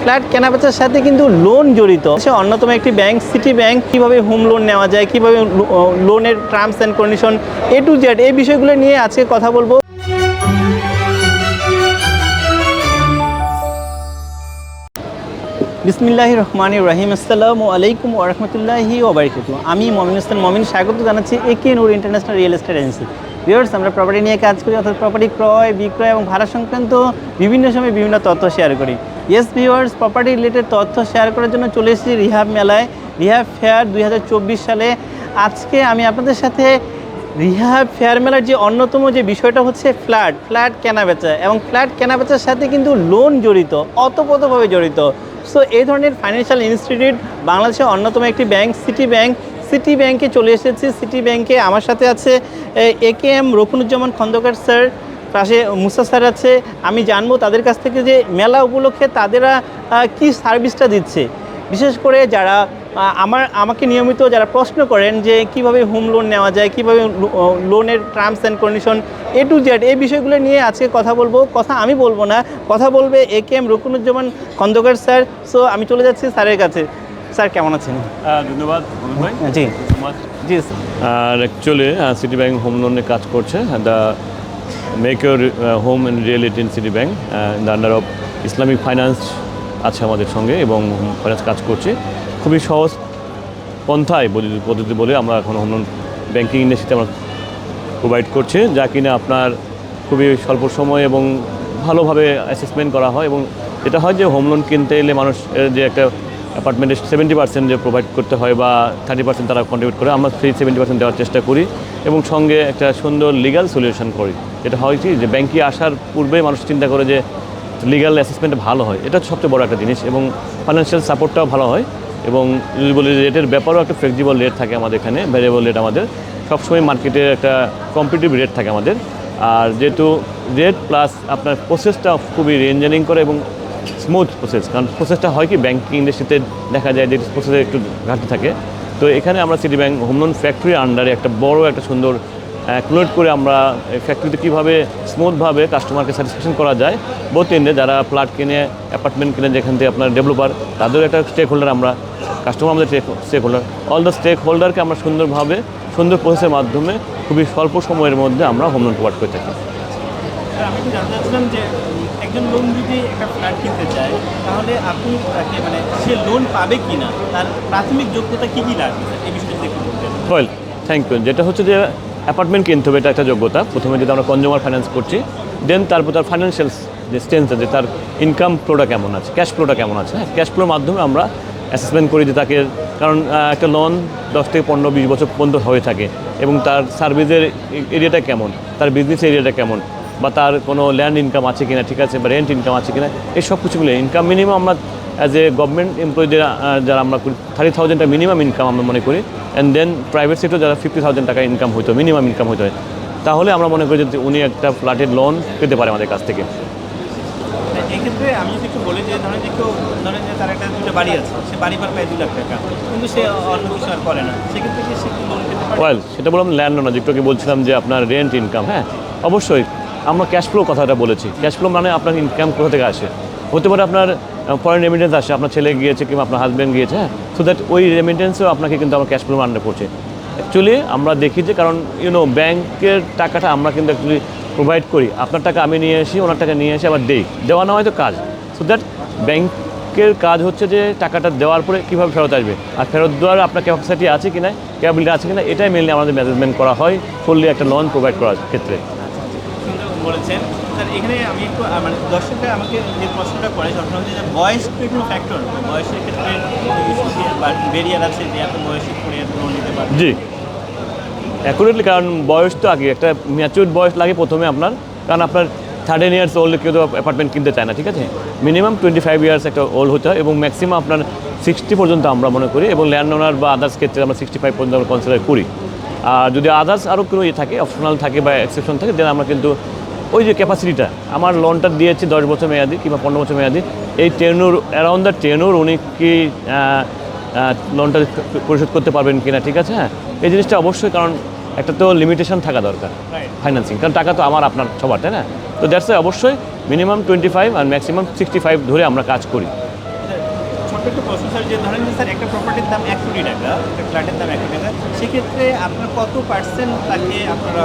Flat কেনাবেচার সাথে কিন্তু লোন জড়িত। সে অন্যতম একটি ব্যাংক সিটি ব্যাংক কীভাবে হোম লোন নেওয়া যায়, কীভাবে লোনের terms and condition A to Z এই বিষয়গুলো নিয়ে আজকে কথা বলব। বিসমিল্লাহ রহমান রাহিম, আসসালামু আলাইকুম ওরহমতুল্লাহি ওবরাকাতু আমি মমিন ইসলাম মমিন স্বাগত জানাচ্ছি A A K Noor international real estate agency viewers আমরা প্রপার্টি নিয়ে কাজ করি, অর্থাৎ প্রপার্টি ক্রয়, বিক্রয় এবং ভাড়া সংক্রান্ত বিভিন্ন সময় বিভিন্ন তথ্য শেয়ার করি। ইয়েস ভিউয়ার্স প্রপার্টি রিলেটেড তথ্য শেয়ার করার জন্য চলে এসেছি রিহাব মেলায়। রিহাব ফেয়ার দুই হাজার চব্বিশ সালে। আজকে আমি আপনাদের সাথে রিহাব ফেয়ার মেলার যে অন্যতম যে বিষয়টা হচ্ছে ফ্ল্যাট ফ্ল্যাট কেনাবেচা এবং ফ্ল্যাট কেনাবেচার সাথে কিন্তু লোন জড়িত অতপ্রতভাবে জড়িত। সো এই ধরনের ফাইন্যান্সিয়াল ইনস্টিটিউট বাংলাদেশের অন্যতম একটি ব্যাংক সিটি ব্যাংক সিটি ব্যাংকে চলে এসেছি। সিটি ব্যাংকে আমার সাথে আছে, A K M Rokonuzzaman Khandakar sir পাশে মুসা স্যার আছে আমি জানব তাদের কাছ থেকে যে মেলা উপলক্ষে তাদেরা কি সার্ভিসটা দিচ্ছে। বিশেষ করে যারা আমার আমাকে নিয়মিত যারা প্রশ্ন করেন যে কীভাবে হোম লোন নেওয়া যায় কীভাবে লোনের terms and condition A to Z এই বিষয়গুলো নিয়ে আজকে কথা বলব। কথা আমি বলব না কথা বলবে A K M Rokonuzzaman Khandakar sir. So আমি চলে যাচ্ছি স্যারের কাছে। স্যার কেমন আছেন? ধন্যবাদ জি। জি আর অ্যাকচুয়ালি সিটি ব্যাংক হোম লোনে কাজ করছে। The make your home and reality in City Bank the under of Islamic finance আছে আমাদের সঙ্গে এবং ফাইন্যান্স কাজ করছে। খুবই সহজ পন্থায় পদ্ধতি বলে আমরা এখন হোম লোন ব্যাংকিং ইন্ডাস্ট্রিতে আমরা প্রোভাইড করছে, যা কিনা আপনার খুবই স্বল্প সময় এবং ভালোভাবে অ্যাসেসমেন্ট করা হয় এবং এটা হয় যে হোম লোন কিনতে এলে মানুষের যে একটা অ্যাপার্টমেন্টের সেভেন্টি পার্সেন্ট যে প্রোভাইড করতে হয় বা থার্টি পার্সেন্ট তারা কন্ট্রিবিউট করে, আমরা সেই সেভেন্টি পার্সেন্ট দেওয়ার চেষ্টা করি এবং সঙ্গে একটা সুন্দর লিগাল সলিউশন করি। যেটা হয় কি? যে ব্যাংকে আসার পূর্বে মানুষ চিন্তা করে যে লিগাল অ্যাসেসমেন্ট ভালো হয়। এটা সবচেয়ে বড় একটা জিনিস এবং ফাইন্যান্সিয়াল সাপোর্টটাও ভালো হয় এবং যদি বলি রেটের ব্যাপারেও একটা ফ্লেক্সিবল রেট থাকে আমাদের এখানে ভ্যারিয়েবল রেট আমাদের। সবসময় মার্কেটে একটা কম্পিটিটিভ রেট থাকে আমাদের। আর যেহেতু রেট প্লাস আপনার প্রসেসটা খুবই রেঞ্জারিং করে এবং স্মুথ প্রসেস কারণ প্রসেসটা হয় কি ব্যাঙ্কিং ইন্ডাস্ট্রিতে দেখা যায় যে প্রসেসে একটু ঘাটতি থাকে। তো এখানে আমরা City Bank home loan factory আন্ডারে একটা বড় একটা সুন্দর ক্লোড করে আমরা ফ্যাক্টরিতে কীভাবে স্মুথভাবে কাস্টমারকে স্যাটিসফ্যাকশন করা যায় বোথ এন্ডে যারা ফ্ল্যাট কিনে অ্যাপার্টমেন্ট কিনে যেখান থেকে আপনার ডেভেলপার তাদেরও একটা স্টেক হোল্ডার আমরা কাস্টমার আমাদের স্টেক হোল্ডার অল দ্য স্টেক হোল্ডারকে আমরা সুন্দরভাবে, সুন্দর প্রসেসের মাধ্যমে খুবই স্বল্প সময়ের মধ্যে আমরা হোম লোন প্রোভাইড করে থাকি। আমি জানতে চাচ্ছিলাম যে একজন লোন যদি একটা ফ্ল্যাট কিনতে চায়, তাহলে আপনি তাকে মানে সে লোন পাবে কি না তার প্রাথমিক যোগ্যতা কী কী লাগবে? এই বিষয়টা একটু থ্যাংক ইউ যেটা হচ্ছে যে অ্যাপার্টমেন্ট কিনতে হবে, এটা একটা যোগ্যতা। প্রথমে যদি আমরা কনজিউমার ফাইন্যান্স করছি দেন তারপর তার ফাইন্যান্সিয়াল যে স্ট্রেন্থ আছে, তার ইনকাম ফ্লোটা কেমন আছে ক্যাশ ফ্লোটা কেমন আছে হ্যাঁ? ক্যাশ ফ্লোর মাধ্যমে আমরা অ্যাসেসমেন্ট করি যে তাকে, কারণ একটা লোন দশ থেকে পনেরো, বিশ বছর পর্যন্ত হয়ে থাকে, এবং তার সার্ভিসের এরিয়াটা কেমন, তার বিজনেস এরিয়াটা কেমন বা তার কোনো ল্যান্ড ইনকাম আছে কিনা ঠিক আছে বা রেন্ট ইনকাম আছে কিনা এই সব কিছু মিলে ইনকাম মিনিমাম আমরা অ্যাজ এ গভর্নমেন্ট এমপ্লয়ি যারা আমরা করি থার্টি থাউজেন্ডটা মিনিমাম ইনকাম আমরা মনে করি অ্যান্ড দেন প্রাইভেট সেক্টর যারা ফিফটি থাউজেন্ড টাকা ইনকাম হইতো মিনিমাম ইনকাম হতো তাহলে আমরা মনে করি যে উনি একটা ফ্ল্যাটের লোন পেতে পারে আমাদের কাছ থেকে। এক্ষেত্রে আমি যদি একটু বলি যে ধরেন যে কেউ ধরেন যে তার একটা দুটো বাড়ি আছে সে বাড়ি পার পায় দু লাখ টাকা কিন্তু সে অন্য কিছু আর করে না সেক্ষেত্রে কি সে ওয়েল সেটা বললাম ল্যান্ড লোন যেটু আগে বলছিলাম যে আপনার রেন্ট ইনকাম হ্যাঁ অবশ্যই। আমরা ক্যাশ ফ্লো কথাটা বলেছি। ক্যাশ ফ্লো মানে আপনার ইনকাম কোথা থেকে আসে? হতে পারে আপনার ফরেন রেমিটেন্স আসে, আপনার ছেলে গিয়েছে কিংবা আপনার হাজব্যান্ড গিয়েছে হ্যাঁ? সো দ্যাট ওই রেমিটেন্সও আপনাকে কিন্তু আমার ক্যাশ ফ্লো আন্ডারে পড়ছে অ্যাকচুয়ালি আমরা দেখি যে কারণ ইউনো ব্যাংকের টাকাটা আমরা কিন্তু অ্যাকচুয়ালি প্রোভাইড করি। আপনার টাকা আমি নিয়ে আসি, ওনার টাকা নিয়ে আসি, আবার দেই। দেওয়া না হয়তো কাজ। সো দ্যাট ব্যাংকের কাজ হচ্ছে যে টাকাটা দেওয়ার পরে কীভাবে ফেরত আসবে? আর ফেরত দেওয়ার আপনার ক্যাপাসিটি আছে কিনা ক্যাপাবিলিটি আছে কি না এটাই মেনলি আমাদের ম্যানেজমেন্ট করা হয় ফুললি একটা লোন প্রোভাইড করার ক্ষেত্রে। বলেছেন। স্যার, এখানে আমি একটু মানে দর্শকরা আমাকে যে প্রশ্নটা করে সবসময় যে বয়স কোনো ফ্যাক্টর বয়সের ক্ষেত্রে বেরিয়ার আছে যে এত বয়সে করে লোন নিতে পারবে। জি। অ্যাকুরেটলি কারণ বয়স তো আগে, একটা ম্যাচিউর বয়স লাগে প্রথমে আপনার, কারণ আপনার থার্টিন ইয়ার্স ওল্ড কেউ তো অ্যাপার্টমেন্ট কিনতে চায় না, ঠিক আছে? মিনিমাম টোয়েন্টি ফাইভ ইয়ার্স একটা ওল্ড হতে হয় এবং ম্যাক্সিমাম আপনার সিক্সটি পর্যন্ত আমরা মনে করি এবং ল্যান্ড ওনার বা আদার্স ক্ষেত্রে আমরা সিক্সটি ফাইভ পর্যন্ত আমরা কনসিডার করি। আর যদি আদার্স আরও কোনো ইয়ে থাকে অপশনাল থাকে বা এক্সেপশন থাকে দেন আমরা কিন্তু ওই যে ক্যাপাসিটিটা আমার লোনটা দিয়েছি দশ বছর মেয়াদি কিংবা পনেরো বছর মেয়াদি। এই টেনুর অ্যারাউন্ড দ্য টেনুর উনি কি লোনটা পরিশোধ করতে পারবেন কিনা ঠিক আছে? হ্যাঁ এই জিনিসটা অবশ্যই কারণ একটা তো লিমিটেশন থাকা দরকার. ফাইন্যান্সিং কারণ টাকা তো আমার আপনার সবার তাই না? তো দ্যাটস অবশ্যই মিনিমাম টোয়েন্টি ফাইভ আর ম্যাক্সিমাম সিক্সটি ফাইভ ধরে আমরা কাজ করি। একটু প্রশ্ন স্যার যে ধরেন যে স্যার একটা প্রপার্টির দাম এক কোটি টাকা, একটা ফ্ল্যাটের দাম এক কোটি টাকা, সেক্ষেত্রে আপনার কত পার্সেন্ট তাকে আপনারা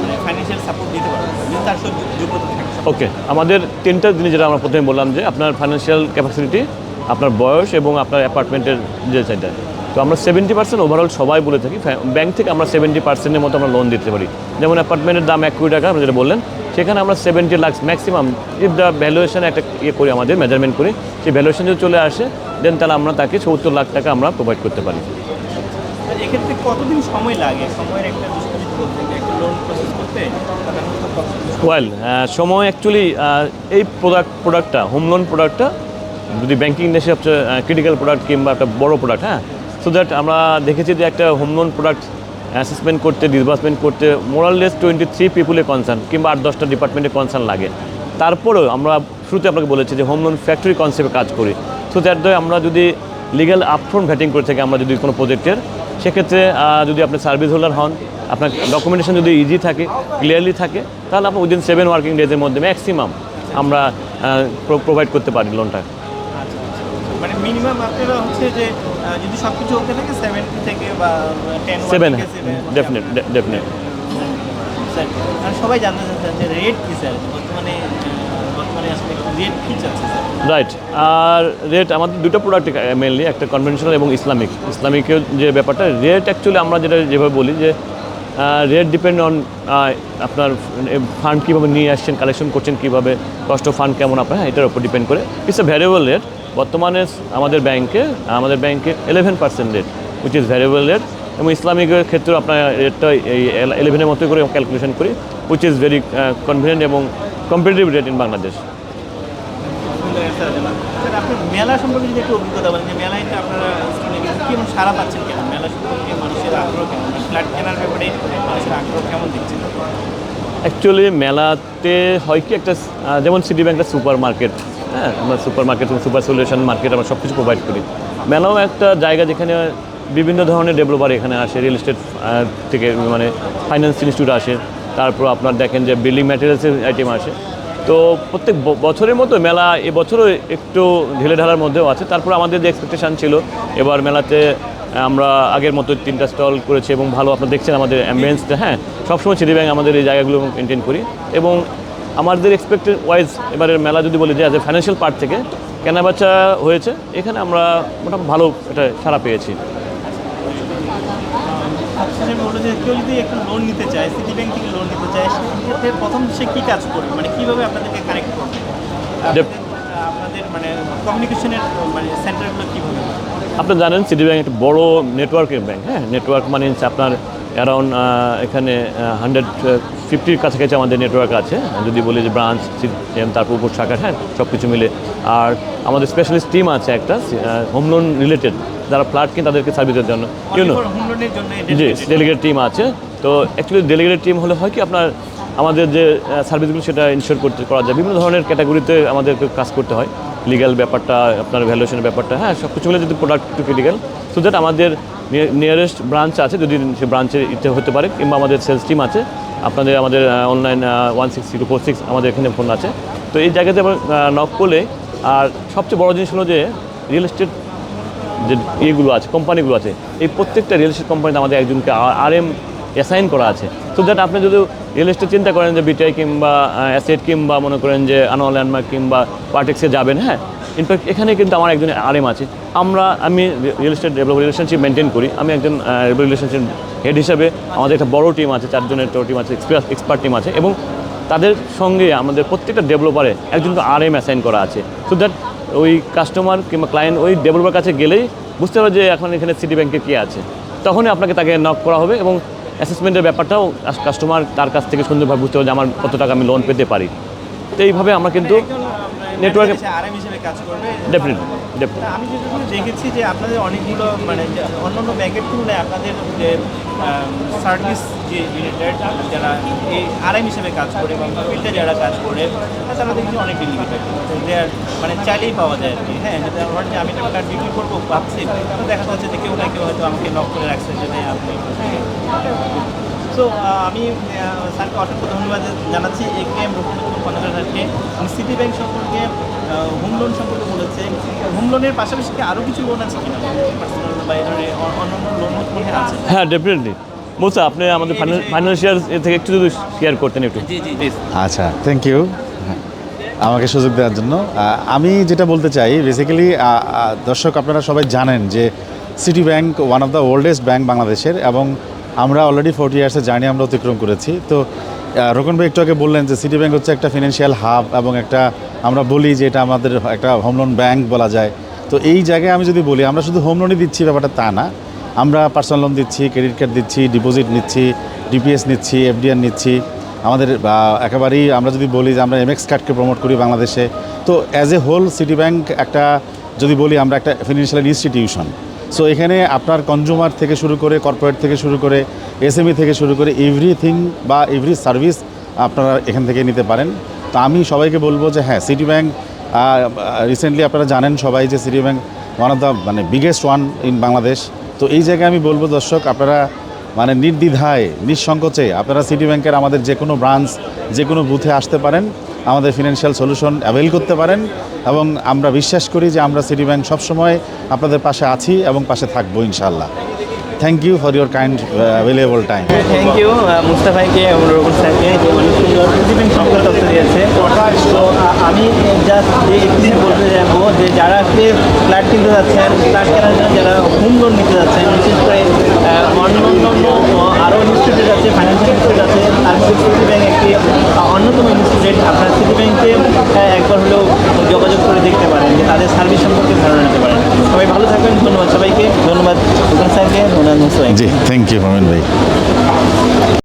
মানে ফাইন্যান্সিয়াল সাপোর্ট দিতে পারবেন? তার যোগ্যতা ওকে আমাদের তিনটা জিনিস যেটা আমরা প্রথমে বললাম যে আপনার ফাইন্যান্সিয়াল ক্যাপাসিটি আপনার বয়স এবং আপনার অ্যাপার্টমেন্টের যে চাইটা আমরা সেভেন্টি পার্সেন্ট ওভারঅল সবাই বলে থাকি ব্যাংক থেকে আমরা সেভেন্টি পার্সেন্টের মতো আমরা লোন দিতে পারি। যেমন অ্যাপার্টমেন্টের দাম এক কোটি টাকা আপনি যেটা বললেন সেখানে আমরা seventy lakh maximum if the valuation একটা ইয়ে করি আমাদের মেজারমেন্ট করি সেই ভ্যালুয়েশন যদি চলে আসে দেন তাহলে আমরা তাকে সত্তর লাখ টাকা আমরা প্রোভাইড করতে পারি। এক্ষেত্রে কতদিন সময় লাগে? সময়ের একটা ওয়েল সময় অ্যাকচুয়ালি এই প্রোডাক্ট প্রোডাক্টটা হোম লোন প্রোডাক্টটা যদি ব্যাংকিং দেশে সবচেয়ে ক্রিটিক্যাল প্রোডাক্ট কিংবা একটা বড় প্রোডাক্ট হ্যাঁ সো দ্যাট আমরা দেখেছি যে একটা হোম লোন প্রোডাক্ট অ্যাসেসমেন্ট করতে ডিসবার্সমেন্ট করতে মোরাললেস টোয়েন্টি থ্রি পিপুলের কনসার্ন কিংবা আট দশটা ডিপার্টমেন্টের কনসার্ন লাগে। তারপরেও আমরা শুরুতে আপনাকে বলেছি যে হোম লোন ফ্যাক্টরি কনসেপ্টে কাজ করি। সো দ্যাট আমরা যদি লিগ্যাল আপফ্রন্ট ভ্যাটিং করে থাকি আমরা যদি কোনো প্রজেক্টের সেক্ষেত্রে যদি আপনি সার্ভিস হোল্ডার হন আপনার ডকুমেন্টেশন যদি ইজি থাকে ক্লিয়ারলি থাকে তাহলে আপনি উইদিন সেভেন ওয়ার্কিং ডেজের মধ্যে ম্যাক্সিমাম আমরা প্রোভাইড করতে পারি লোনটা আচ্ছা, আচ্ছা। মানে মিনিমাম আপনারা হচ্ছে যে যদি সব কিছু ওকে থাকে সেভেন্টি থেকে বা ten seven definite definite sir সবাই জানতে চাচ্ছেন যে রেট কী স্যার বর্তমানে চাচ্ছে রাইট আর রেট আমাদের দুটো প্রোডাক্ট মেনলি একটা কনভেনশনাল এবং ইসলামিক ইসলামিকের যে ব্যাপারটা রেট অ্যাকচুয়ালি আমরা যেটা যেভাবে বলি যে রেট ডিপেন্ড অন আপনার ফান্ড কীভাবে নিয়ে আসছেন কালেকশন করছেন কীভাবে কষ্ট ফান্ড কেমন আপনার হ্যাঁ এটার উপর ডিপেন্ড করে। ইটস এ ভ্যারিয়েবল রেট বর্তমানে আমাদের ব্যাংকে আমাদের ব্যাংকে eleven percent rate which is variable rate এবং ইসলামিকের ক্ষেত্রেও আপনার রেটটা এই ইলেভেনের মতো করে ক্যালকুলেশন করি উইচ ইজ ভেরি কনভিনিয়েন্ট এবং কম্পিটিটিভ রেট ইন বাংলাদেশ মেলা সম্পর্কে যদি একটু অভিজ্ঞতা বলেন যে মেলায় আপনারা কেমন সারা পাচ্ছেন কেন? মেলা সম্পর্কে মানুষের আগ্রহ কেমন? ফ্ল্যাট কেনার ব্যাপারে মানুষের আগ্রহ কেমন দিচ্ছেন অ্যাকচুয়ালি মেলাতে হয় কি একটা যেমন সিটি ব্যাংকটা সুপার মার্কেট হ্যাঁ আমরা সুপার মার্কেট এবং সুপার সলিউশন মার্কেট আমরা সব কিছু প্রোভাইড করি। মেলাও একটা জায়গা যেখানে বিভিন্ন ধরনের ডেভেলপার এখানে আসে রিয়েল এস্টেট থেকে মানে ফাইন্যান্স ইনস্টিটিউট আসে। তারপর আপনার দেখেন যে বিল্ডিং ম্যাটেরিয়ালসের আইটেম আসে। তো প্রত্যেক বছরের মতো মেলা এবছরও একটু ঢেলে ঢালার মধ্যেও আছে। তারপর আমাদের যে এক্সপেকটেশান ছিল, এবার মেলাতে আমরা আগের মতো তিনটা স্টল করেছি এবং ভালো আপনারা দেখছেন আমাদের অ্যাম্বিয়েন্সটা হ্যাঁ সবসময় সিটি ব্যাংক আমাদের এই জায়গাগুলো মেনটেন করি। এবং আমাদের এক্সপেক্টেড ওয়াইজ এবারের মেলা যদি বলি যে অ্যাজ এ ফাইন্যান্সিয়াল পার্ট থেকে কেনাবেচা হয়েছে এখানে আমরা মোটামুটি ভালো এটা সারা পেয়েছি। যে কেউ যদি একটা লোন নিতে চায় সিটি ব্যাংক থেকে লোন নিতে চায় সেক্ষেত্রে প্রথম সে কী কাজ করবে? মানে কীভাবে আপনাদেরকে কানেক্ট করবে? আপনাদের আপনাদের মানে কমিউনিকেশনের মানে সেন্টারগুলো কীভাবে আপনি জানেন সিটি ব্যাংক একটা বড় নেটওয়ার্কের ব্যাংক হ্যাঁ? নেটওয়ার্ক মানে আপনার অ্যারাউন্ড এখানে হান্ড্রেড ফিফটির কাছাকাছি আমাদের নেটওয়ার্ক আছে। যদি বলি যে ব্রাঞ্চ তারপর উপর শাখা হ্যাঁ সব কিছু মিলে। আর আমাদের স্পেশালিস্ট টিম আছে একটা হোম লোন রিলেটেড যারা ফ্ল্যাট কিনে তাদেরকে সার্ভিসের জন্য। ইউনো জি ডেলিগেট টিম আছে। তো অ্যাকচুয়ালি ডেলিগেটেড টিম হলে হয় কি আপনার আমাদের যে সার্ভিসগুলো সেটা ইনশিওর করতে করা যায়। বিভিন্ন ধরনের ক্যাটাগরিতে আমাদেরকে কাজ করতে হয়। লিগ্যাল ব্যাপারটা আপনার ভ্যালুয়েশনের ব্যাপারটা হ্যাঁ সব কিছু মিলে যদি প্রোডাক্ট একটু ক্রিটিক্যাল সো দ্যাট আমাদের নিয়ারেস্ট ব্রাঞ্চ আছে, যদি সে ব্রাঞ্চে ইতে হতে পারে, কিংবা আমাদের সেলস টিম আছে, আপনাদের আমাদের online one six zero four six আমাদের এখানে ফোন আছে। তো এই জায়গাতে নক করলে, আর সবচেয়ে বড় জিনিস হলো যে রিয়েল এস্টেট যে ইয়েগুলো আছে কোম্পানিগুলো আছে, এই প্রত্যেকটা রিয়েল এস্টেট কোম্পানিতে আমাদের একজনকে আর এম অ্যাসাইন করা আছে। সো দ্যাট আপনি যদি রিয়েল এস্টেট চিন্তা করেন যে বিটাই কিংবা অ্যাসেট কিংবা মনে করেন যে আনোয়াল ল্যান্ডমার্ক কিংবা পার্টেক্সে যাবেন হ্যাঁ ইনফ্যাক্ট এখানে কিন্তু আমার একজন আর এম আছে। আমরা, আমি real estate develop relationship maintain করি। আমি একজন রিলেশনশিপ হেড হিসাবে আমাদের একটা বড় টিম আছে, চারজনের একটা টিম আছে এক্সপার্ট এক্সপার্ট টিম আছে এবং তাদের সঙ্গে আমাদের প্রত্যেকটা ডেভেলপারে একজনকে আর এম অ্যাসাইন করা আছে। সো দ্যাট ওই কাস্টমার কিংবা ক্লায়েন্ট ওই ডেভেলপার কাছে গেলেই বুঝতে পারবে যে এখন এখানে সিটি ব্যাংকে কী আছে। তখনই আপনাকে তাকে নক করা হবে এবং অ্যাসেসমেন্টের ব্যাপারটাও কাস্টমার তার কাছ থেকে সুন্দরভাবে বুঝতে হবে যে আমার কত টাকা আমি লোন পেতে পারি। তো এইভাবে আমরা কিন্তু নেটওয়ার্কে আরএম হিসেবে কাজ করবে। ডেফিনেটলি ডেফিনেটলি আমি যেটুকু দেখেছি যে আপনাদের অনেকগুলো মানে অন্যান্য ব্যাংকের তুলনায় আপনাদের যে সার্ভিস যে রিলেটেড যারা এই আরএম হিসেবে কাজ করে বা ফিল্ডে যারা কাজ করে তারা দেখছি অনেক দেয়ার মানে চাইলেই পাওয়া যায় আর কি। হ্যাঁ যে আমি টাকা বিক্রি করব ভাবছি। তো দেখা যাচ্ছে যে কেউ না কেউ হয়তো আমাকে নক করে রাখছে যে আপনি সো আমি আহ, স্যারকে অসংখ্য ধন্যবাদ জানাচ্ছি এ কে এম রফিকুল স্যারকে উনি সিটি ব্যাংক সম্পর্কে হোম লোন সম্পর্কে বলেছে। হোম লোনের পাশাপাশি কি আরও কিছু লোন আছে কিনা? পার্সোনাল বা অন্যান্য লোন মনে আছে? হ্যাঁ ডেফিনেটলি মোসা আপনি আমাদের ফাইন্যান্সিয়াল এ থেকে একটু যদি শেয়ার করতেন একটু। জি জি আচ্ছা থ্যাংক ইউ আমাকে সুযোগ দেওয়ার জন্য। আমি যেটা বলতে চাই বেসিক্যালি দর্শক আপনারা সবাই জানেন যে City Bank one of the oldest bank বাংলাদেশের এবং আমরা অলরেডি ফোর্টি ইয়ার্সের জার্নি আমরা অতিক্রম করেছি। তো রোকন ভাই একটু আগে বললেন যে সিটি ব্যাংক হচ্ছে একটা ফিনান্সিয়াল হাব এবং একটা আমরা বলি যে এটা আমাদের একটা হোম লোন ব্যাংক বলা যায়। তো এই জায়গায় আমি যদি বলি, আমরা শুধু হোম লোনই দিচ্ছি, ব্যাপারটা তা না। আমরা পার্সোনাল লোন দিচ্ছি ক্রেডিট কার্ড দিচ্ছি ডিপোজিট নিচ্ছি ডিপিএস নিচ্ছি এফডিআর নিচ্ছি। আমাদের একেবারেই আমরা যদি বলি যে আমরা এমএক্স কার্ডকে প্রমোট করি বাংলাদেশে। তো as a whole City Bank একটা, যদি বলি আমরা একটা ফিনান্সিয়াল ইনস্টিটিউশন সো এখানে আপনার কনজিউমার থেকে শুরু করে কর্পোরেট থেকে শুরু করে এসএমই থেকে শুরু করে এভরিথিং বা এভরি সার্ভিস আপনারা এখান থেকে নিতে পারেন। তো আমি সবাইকে বলব যে হ্যাঁ সিটি ব্যাংক রিসেন্টলি আপনারা জানেন সবাই যে City Bank one of the মানে বিগেস্ট ওয়ান ইন বাংলাদেশ তো এই জায়গায় আমি বলব দর্শক, আপনারা মানে নির্দ্বিধায়, নিঃসংকোচে আপনারা সিটি ব্যাংকের আমাদের যে কোনো ব্রাঞ্চ যে কোনো বুথে আসতে পারেন। আমাদের ফিনান্সিয়াল সলিউশন অ্যাভেল করতে পারেন এবং আমরা বিশ্বাস করি যে আমরা সিটি ব্যাংক সবসময় আপনাদের পাশে আছি এবং পাশে থাকব ইনশাল্লাহ thank you for your kind available time thank you মুস্তাফাইকে, এবং রবুল স্যারকে অনেক সুন্দর তথ্য দিয়েছে। তো আমি জাস্ট একটু বলতে যাব যে যারা ফ্ল্যাট কিনতে যাচ্ছেন ফ্ল্যাট কেনার জন্য যারা হোম লোন নিতে যাচ্ছেন, বিশেষ করে আহ, অন্য অন্য আরও ইনস্টিটিউট আছে ফাইন্যান্সিয়াল ইনস্টিটিউট আছে তার মধ্যে সিটি ব্যাংক একটি অন্যতম ইনস্টিটিউট আপনারা সিটি ব্যাংকে একবার হলেও যোগাযোগ করে দেখতে পারেন যে তাদের সার্ভিস সম্পর্কে ধারণা নিতে পারেন। সবাই ভালো থাকবেন ধন্যবাদ সবাইকে। ধন্যবাদ জি থ্যাংক ইউ মোমিন ভাই